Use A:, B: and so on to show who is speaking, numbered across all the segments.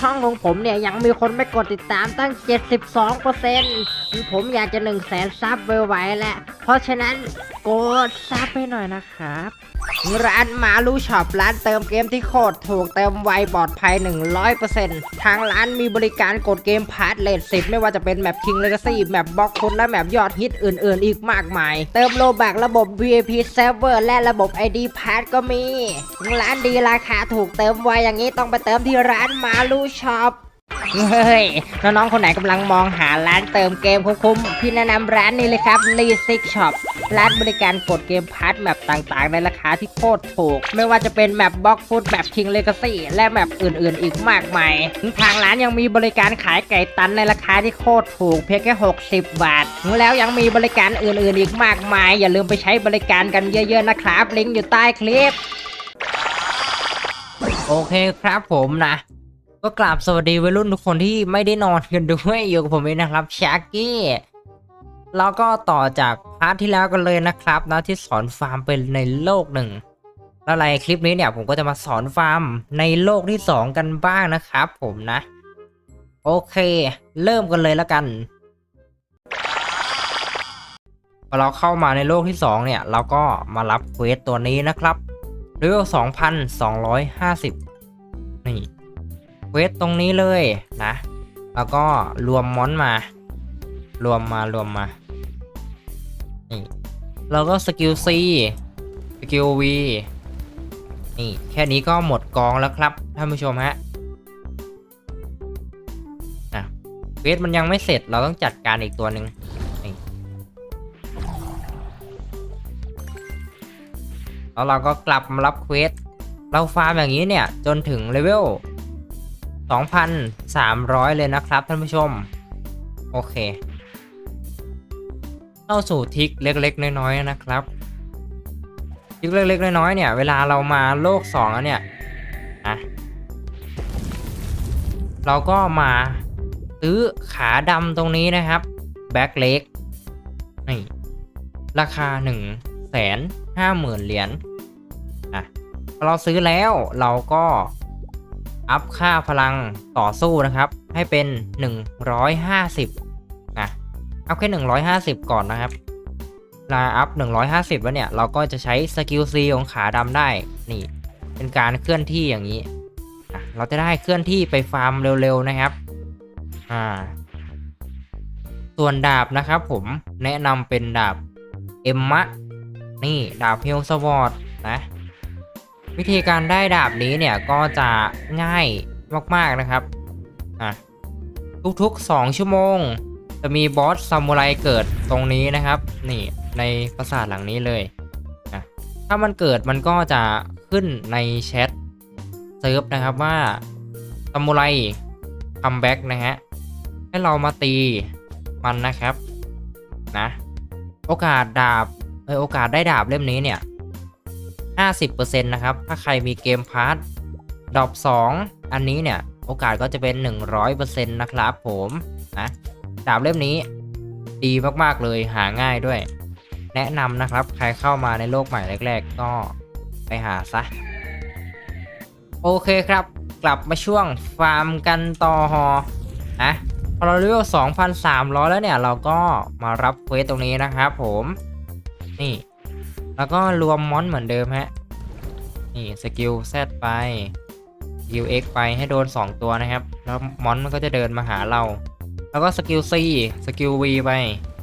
A: ช่องของผมเนี่ยยังมีคนไม่กดติดตามตั้ง 72%ผมอยากจะ 1 0 0 0 0แสนซับไวๆแหละ เพราะฉะนั้นกดซับให้หน่อยนะครับร้านมาลูช็อปร้านเติมเกมที่โคตรถูกเติมไวปลอดภัย 100%ทางร้านมีบริการกดเกมพาร์ทเลทสิไม่ว่าจะเป็นแมป King Legacy แมปบล็อกคุณและแมปยอดฮิตอื่นๆ อีกมากมาย เติมโลบักระบบ VIP Server และระบบ ID Pass ก็มี ร้านดีราคาถูกเติมไวอย่างนี้ต้องไปเติมที่ร้านมาลูช็อปเฮ้ย น้องๆ คนไหนกำลังมองหาร้านเติมเกมคุ้มๆ พี่แนะนำร้านนี้เลยครับ l e s i x Shop ร้านบริการกดเกมพาร์ทแมปต่างๆ ในราคาที่โคตรถูก ไม่ว่าจะเป็นแมปบล็อกฟุตแมป King Legacy และแมปอื่นๆ อีกมากมาย ทางร้านยังมีบริการขายไก่ตันในราคาที่โคตรถูก เพียงแค่ 60 บาท แล้วยังมีบริการอื่นๆ อีกมากมาย อย่าลืมไปใช้บริการกันเยอะๆ นะครับ ลิงก์อยู่ใต้คลิป โอเคครับผมนะ ก็กราบสวัสดีวัยรุ่นทุกคนที่ไม่ได้นอนกันด้วยอยู่กับผมเองนะครับชาร์กี้แล้วก็ต่อจากพาร์ทที่แล้วกันเลยนะครับนะที่สอนฟาร์มเป็นในโลกหนึ่งแล้วในคลิปนี้เนี่ยผมก็จะมาสอนฟาร์มในโลกที่สองกันบ้างนะครับผมนะ โอเค เริ่มกันเลยแล้วกันพอเราเข้ามาในโลกที่สองเนี่ย เราก็มารับเควสตัวนี้นะครับเลเวล2,250นี่เควสตรงนี้เลยนะ แล้วก็รวมมอนมา รวมมารวมมา นี่เราก็สกิล C สกิล V นี่ แค่นี้ก็หมดกองแล้วครับท่านผู้ชมฮะนะเควสมันยังไม่เสร็จเราต้องจัดการอีกตัวหนึ่งแล้วเราก็กลับมารับเควสเราฟาร์มอย่างนี้เนี่ย จนถึงเลเวล 2,300 เลยนะครับท่านผู้ชม โอเค เข้าสู่ทิกเล็กๆ น้อยๆนะครับ ทิกเล็กๆ น้อยๆเนี่ย เวลาเรามาโลก2แล้วเนี่ยนะเราก็มาซื้อขาดำตรงนี้นะครับแบ็คเล็กนี่ราคา1 5 0 0 0 0เหรียญอะเราซื้อแล้วเราก็ อัพค่าพลังต่อสู้นะครับ ให้เป็น 150นะอัพแค่ 150 ก่อนนะครับลาอัพ 150 แล้วเนี่ย เราก็จะใช้สกิล C ของขาดำได้ นี่ เป็นการเคลื่อนที่อย่างนี้อะเราจะได้เคลื่อนที่ไปฟาร์มเร็วๆนะครับ อ่า ส่วนดาบนะครับผมแนะนำเป็นดาบเอ็มมะ นี่ดาบเฮลสวอร์ดนะ วิธีการได้ดาบนี้เนี่ยก็จะง่ายมากๆนะครับอะทุกๆ 2 ชั่วโมง จะมีบอสซามูไรเกิดตรงนี้นะครับ นี่ในปราสาทหลังนี้เลยอะถ้ามันเกิดมันก็จะขึ้นในแชทเซิร์ฟนะครับว่าซามูไรคัมแบ็กนะฮะให้เรามาตีมันนะครับนะโอกาสดาบเออโอกาสได้ดาบเล่มนี้เนี่ย 50%นะครับ ถ้าใครมีเกมพาร์ทดอบ2อันนี้เนี่ย โอกาสก็จะเป็น 100%นะครับผมนะดาบเล่มนี้ดีมากๆเลยหาง่ายด้วย แนะนำนะครับ ใครเข้ามาในโลกใหม่แรก ๆ ก็ไปหาซะ โอเคครับ กลับมาช่วงฟาร์มกันต่อฮอนะพอเราเลเวล2,300 แล้วเนี่ย เราก็มารับเควสตรงนี้นะครับผม นี่ แล้วก็รวมมอนเหมือนเดิมฮะ นี่สกิล Z ไปสกิล X ไปให้โดน 2 ตัวนะครับ แล้วมอนมันก็จะเดินมาหาเรา แล้วก็สกิล C สกิล V ไป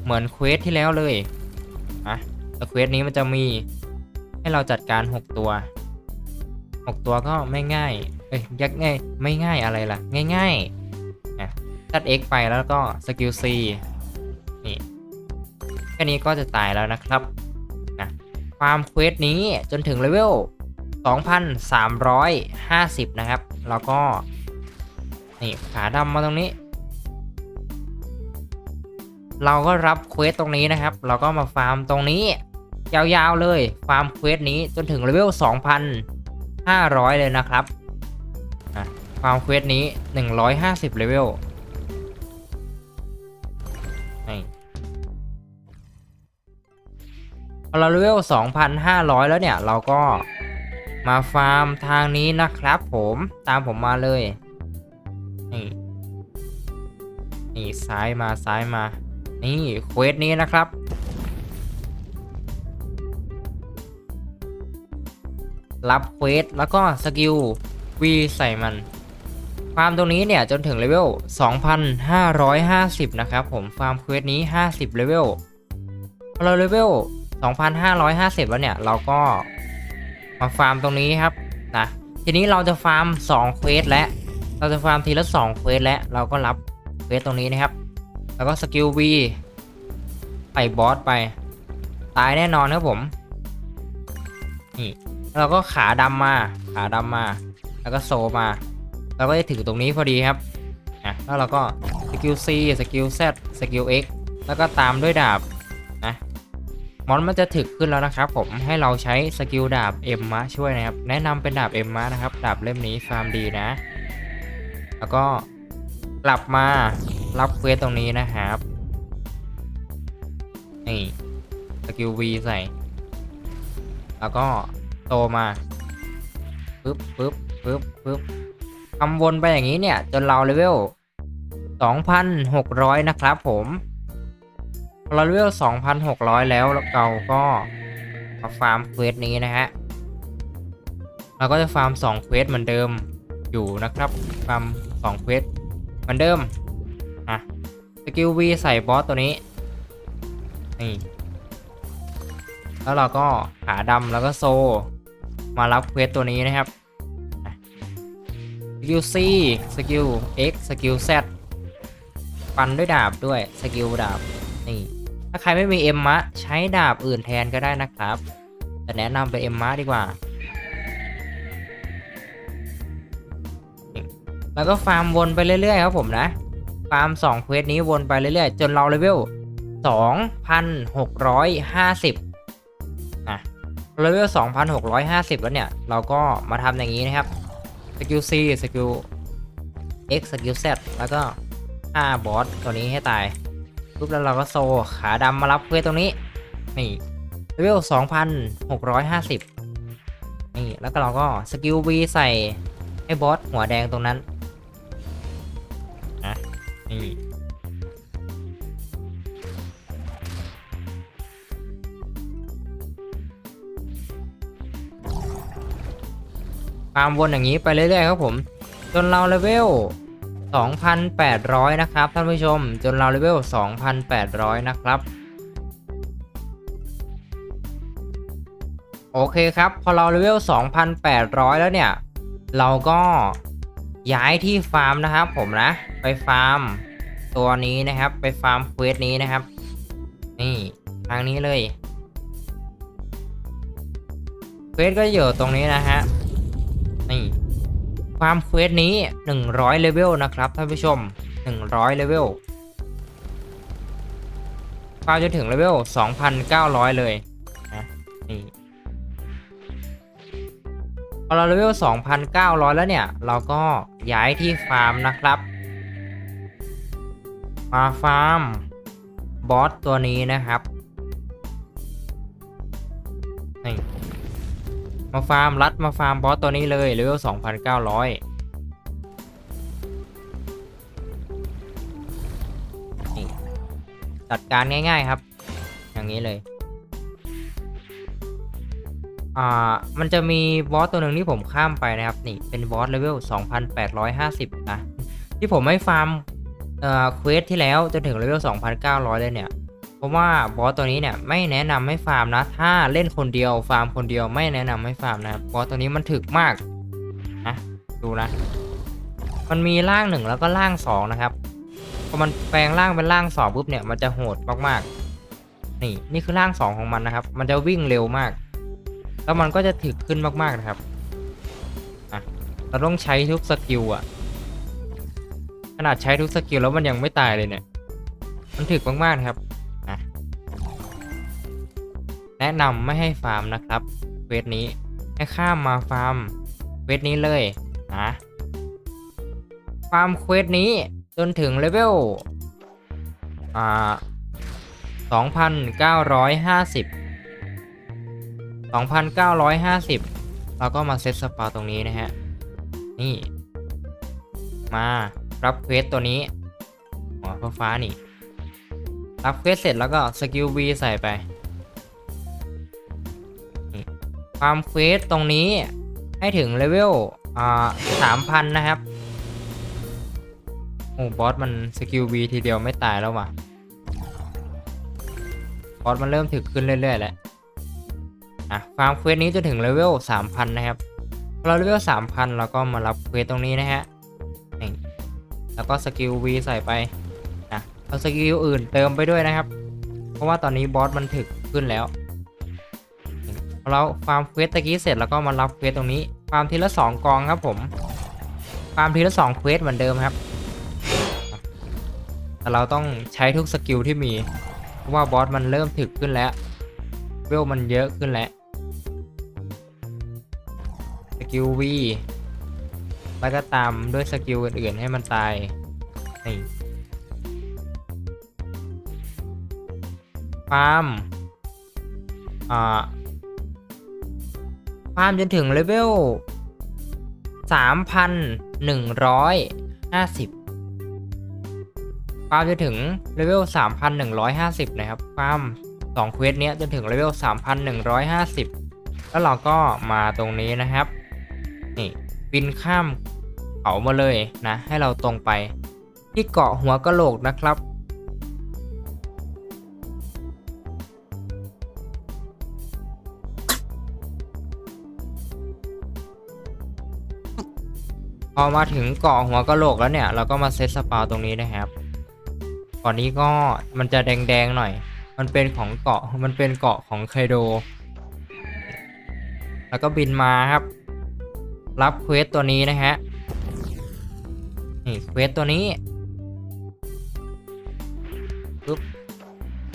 A: เหมือนเควสที่แล้วเลยอะแต่เควสนี้มันจะมีให้เราจัดการ 6 ตัว 6 ตัวก็ไม่ง่าย เอ้ยยากง่ายไม่ง่ายอะไรล่ะ ง่ายๆอะ Z X ไปแล้วก็สกิล C นี่ แค่นี้ก็จะตายแล้วนะครับ ฟาร์มเควสนี้จนถึงเลเวล 2,350 นะครับ แล้วก็ นี่ขาดำมาตรงนี้ เราก็รับเควสตรงนี้นะครับ เราก็มาฟาร์มตรงนี้ ยาวๆเลย ฟาร์มเควสนี้จนถึงเลเวล 2,500 เลยนะครับอะฟาร์มเควสนี้ 150เลเวลนี่ พอเราเลเวล 2,500 แล้วเนี่ย เราก็มาฟาร์มทางนี้นะครับผมตามผมมาเลย นี่ นี่ซ้ายมาซ้ายมา นี่เควสนี้นะครับ รับเควสแล้วก็สกิลวีใส่มันฟาร์มตรงนี้เนี่ยจนถึงเลเวล 2,550 นะครับผมฟาร์มเควสนี้ 50 เลเวลพอเราเลเวล 2,550 แล้วเนี่ย เราก็มาฟาร์มตรงนี้ครับนะทีนี้เราจะฟาร์ม2เควสและเราจะฟาร์มทีละ2เควสและเราก็รับเควสตรงนี้นะครับ แล้วก็สกิล V ใส่บอสไป ตายแน่นอนครับผมนี่เราก็ขาดำมา ขาดำมา แล้วก็โซมาเราก็จะถึงตรงนี้พอดีครับอะแล้วเราก็สกิล C สกิล Z สกิล X แล้วก็ตามด้วยดาบ มอนมันจะถึกขึ้นแล้วนะครับผมให้เราใช้สกิลดาบ M มมาช่วยนะครับ แนะนำเป็นดาบ M มมานะครับ ดาบเล่มนี้ฟาร์มดีนะ แล้วก็กลับมารับเควสตรงนี้นะครับนี่สกิล V ใส่ แล้วก็โตมาปึ๊บปึ๊บปึ๊บปึ๊บทำวนไปอย่างนี้เนี่ย จนเราเลเวล2,600 นะครับผม เราเลเวล2,600 แล้วเราก็มาฟาร์มเควสนี้นะฮะ เราก็จะฟาร์ม2เควสเหมือนเดิมอยู่นะครับ ฟาร์ม2เควสเหมือนเดิม อะ สกิล V ใส่บอสตัวนี้ นี่ แล้วเราก็ขาดำแล้วก็โซ มารับเควสตัวนี้นะครับ สกิล C สกิล X สกิล Z ปันด้วยดาบด้วย สกิลดาบ นี่ ถ้าใครไม่มีเอ็มมะใช้ดาบอื่นแทนก็ได้นะครับ แต่แนะนำเป็นเอ็มมะดีกว่า แล้วก็ฟาร์มวนไปเรื่อยๆครับผมนะ ฟาร์ม2เควสนี้วนไปเรื่อยๆ จนเราเลเวล2,650นะเลเวล2,650 แล้วเนี่ย เราก็มาทำอย่างนี้นะครับ สกิล C สกิล X สกิล Z แล้วก็ฆ่าบอสตัวนี้ให้ตาย ปุ๊บแล้วเราก็โซขาดำมารับเควสตรงนี้ นี่เลเวล2,650 นี่ แล้วก็เราก็สกิล V ใส่ให้บอสหัวแดงตรงนั้นนะนี่ฟามวนอย่างนี้ไปเรื่อยๆครับผม จนเราเลเวล 2,800 นะครับ ท่านผู้ชม จนเราเลเวล 2,800 นะครับ โอเคครับ พอเราเลเวล 2,800 แล้วเนี่ย เราก็ย้ายที่ฟาร์มนะครับผมนะ ไปฟาร์มตัวนี้นะครับ ไปฟาร์มเควสนี้นะครับ นี่ทางนี้เลยเควสก็อยู่ตรงนี้นะฮะ นี่ ฟามเควสนี้ 100เลเวลนะครับท่านผู้ชม 100เลเวลฟาร์มจนถึงเลเวล 2,900 เลยนะนี่พอเราเลเวล 2,900 แล้วเนี่ย เราก็ย้ายที่ฟาร์มนะครับ มาฟาร์มบอสตัวนี้นะครับ มาฟาร์มรัดมาฟาร์มบอสตัวนี้เลยเลเวล2,900นี่จัดการง่ายๆครับ อย่างนี้เลย อ่า มันจะมีบอสตัวหนึ่งที่ผมข้ามไปนะครับ นี่เป็นบอสเลเวล2,850 นะ ที่ผมไม่ฟาร์ม เอ่อเควสที่แล้วจนถึงเลเวล2,900 เลยเนี่ย เพราะว่าบอสตัวนี้เนี่ยไม่แนะนำให้ฟาร์มนะ ถ้าเล่นคนเดียวฟาร์มคนเดียวไม่แนะนำให้ฟาร์มนะครับบอสตัวนี้มันถึกมากนะดูนะ มันมีร่างหนึ่งแล้วก็ร่างสองนะครับพอมันแปลงร่างเป็นร่างสองปุ๊บเนี่ยมันจะโหดมากๆ นี่นี่คือร่างสองของมันนะครับ มันจะวิ่งเร็วมาก แล้วมันก็จะถึกขึ้นมากๆนะครับอะเราต้องใช้ทุกสกิลอะขนาดใช้ทุกสกิลแล้วมันยังไม่ตายเลยเนี่ย มันถึกมากๆนะครับ แนะนำไม่ให้ฟาร์มนะครับเวทนี้ให้ข้ามมาฟาร์มเวทนี้เลยนะฟาร์มเควสนี้จนถึงเลเวลอ่า2,950 2,950 เราก็มาเซตสปาตรงนี้นะฮะ นี่ มารับเควสตัวนี้หัวฟ้านี่ รับเควสเสร็จแล้วก็สกิล V ใส่ไป ความเควสตรงนี้ให้ถึงเลเวลอ่าสามพันนะครับ โอ้บอสมันสกิล V ทีเดียวไม่ตายแล้วว่ะบอสมันเริ่มถึกขึ้นเรื่อยๆแล้วอะฟาร์มเควสนี้จะถึงเลเวลสามพันนะครับพอเราเลเวลสามพันเราก็มารับเควสตรงนี้นะฮะแล้วก็สกิล V ใส่ไปอะเอาสกิลอื่นเติมไปด้วยนะครับ เพราะว่าตอนนี้บอสมันถึกขึ้นแล้ว เราฟาร์มเควสตะกี้เสร็จแล้วก็มารับเควสตรงนี้ฟาร์มทีละสองกองครับผมฟาร์มทีละสองเควสเหมือนเดิมครับแต่เราต้องใช้ทุกสกิลที่มี เพราะว่าบอสมันเริ่มถึกขึ้นแล้วเวลมันเยอะขึ้นแล้วสกิล V แล้วก็ตามด้วยสกิลอื่นๆให้มันตายนี่ฟาร์มอ่า ฟาร์มจนถึงเลเวล3,150 ฟาร์มจะถึงเลเวล3,150 นะครับ ฟาร์ม2เควสเนี้ยจะถึงเลเวล3,150 แล้วเราก็มาตรงนี้นะครับ นี่บินข้ามเขามาเลยนะ ให้เราตรงไปที่เกาะหัวกะโหลกนะครับ พอมาถึงเกาะหัวกะโหลกแล้วเนี่ย เราก็มาเซตสปาตรงนี้นะครับก่อนนี้ก็มันจะแดงๆหน่อย มันเป็นของเกาะมันเป็นเกาะของไคโด แล้วก็บินมาครับ รับเควสตัวนี้นะฮะนี่เควสตัวนี้ปึ๊บ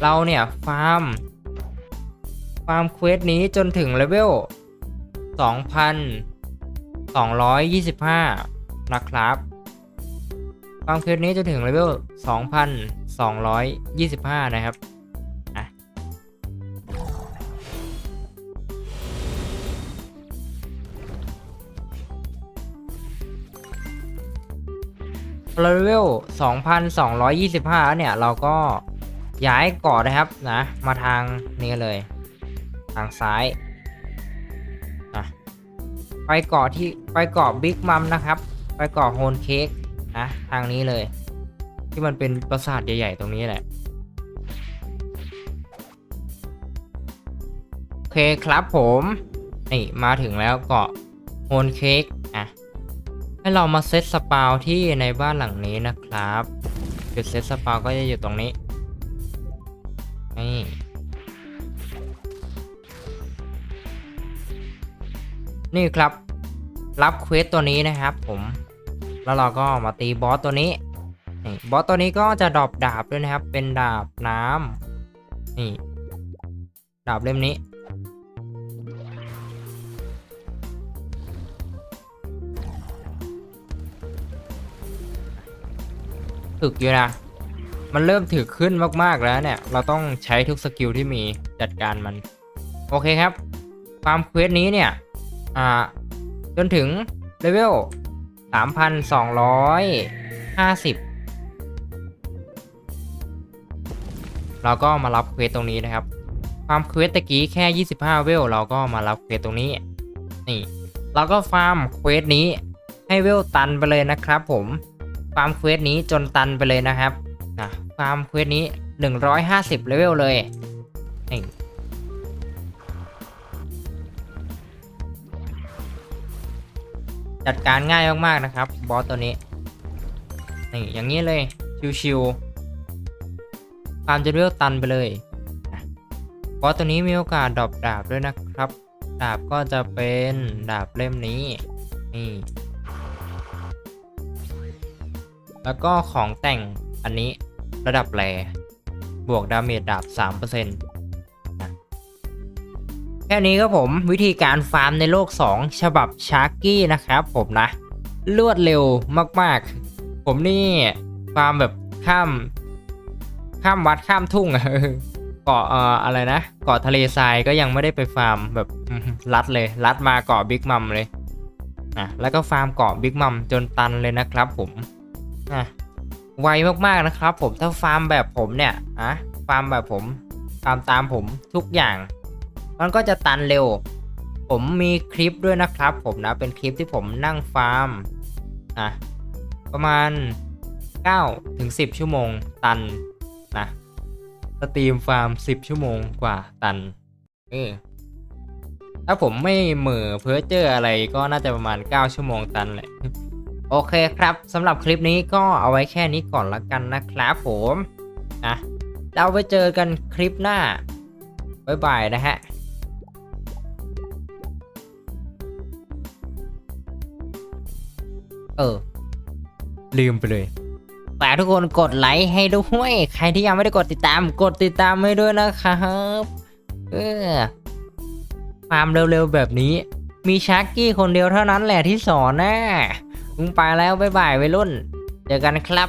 A: เราเนี่ยฟาร์มฟาร์มเควสนี้จนถึงเลเวล 225 นะครับฟามเควสนี้จะถึงเลเวล 2,225 นะครับอะเลเวล 2,225 เนี่ย เราก็ย้ายเกาะนะครับนะ มาทางนี้เลย ทางซ้าย ไปเกาะที่ไปเกาะบิ๊กมัมนะครับ ไปเกาะโฮนเค้กนะทางนี้เลย ที่มันเป็นปราสาทใหญ่ ๆ ตรงนี้แหละโอเคครับผมนี่มาถึงแล้วเกาะโฮนเค้กอะให้เรามาเซตสปาวที่ในบ้านหลังนี้นะครับจุดเซตสปาวก็จะอยู่ตรงนี้นี่ นี่ครับ รับเควสตัวนี้นะครับ ผมแล้วเราก็มาตีบอสตัวนี้นี่บอสตัวนี้ก็จะดรอปดาบด้วยนะครับ เป็นดาบน้ำนี่ดาบเล่มนี้ ถึกอยู่นะ มันเริ่มถึกขึ้นมากๆแล้วเนี่ย เราต้องใช้ทุกสกิลที่มีจัดการมัน โอเคครับฟามเควสนี้เนี่ย อ่า จนถึงเลเวล3,250เราก็มารับเควสตรงนี้นะครับฟามเควสตะกี้แค่ 25 เวล เราก็มารับเควสตรงนี้ นี่ เราก็ฟาร์มเควสนี้ให้เวลตันไปเลยนะครับผม ฟาร์มเควสนี้จนตันไปเลยนะครับนะฟาร์มเควสนี้ 150เลเวลเลยนี่ จัดการง่ายมากๆนะครับ บอสตัวนี้นี่อย่างนี้เลยชิวๆฟาร์มจะเวลตันไปเลยบอสตัวนี้มีโอกาสดรอปดาบด้วยนะครับ ดาบก็จะเป็นดาบเล่มนี้นี่แล้วก็ของแต่งอันนี้ระดับแรบวกดาเมจดาบ3%นะ แค่นี้ครับผมวิธีการฟาร์มในโลก 2 ฉบับชาร์กี้นะครับผมนะ รวดเร็วมากๆ ผมนี่ฟาร์มแบบข้าม ข้ามวัดข้ามทุ่งอะเกาะอะไรนะเกาะทะเลทรายก็ยังไม่ได้ไปฟาร์มแบบลัดเลยลัดมาเกาะบิ๊กมัมเลยนะแล้วก็ฟาร์มเกาะบิ๊กมัมจนตันเลยนะครับผมอะไวมากๆนะครับผมถ้าฟาร์มแบบผมเนี่ยอะฟาร์มแบบผมฟาร์มตามผมทุกอย่าง มันก็จะตันเร็ว ผมมีคลิปด้วยนะครับ ผมนะเป็นคลิปที่ผมนั่งฟาร์มอะประมาณ9ถึง10 ชั่วโมงตันนะสตรีมฟาร์ม 10 ชั่วโมงกว่าตันเออถ้าผมไม่เหม่อเพ้อเจออะไรก็น่าจะประมาณ 9 ชั่วโมงตันแหละโอเคครับสำหรับคลิปนี้ก็เอาไว้แค่นี้ก่อนละกันนะครับผมนะเราไปเจอกันคลิปหน้าบ๊ายบายนะฮะ เออ ลืมไปเลยฝากทุกคนกดไลค์ให้ด้วย ใครที่ยังไม่ได้กดติดตาม กดติดตามให้ด้วยนะครับเออความเร็วๆแบบนี้ มีชักกี้คนเดียวเท่านั้นแหละที่สอนนะมึงไปแล้วบ๊ายบายวัยรุ่น เจอกันครับ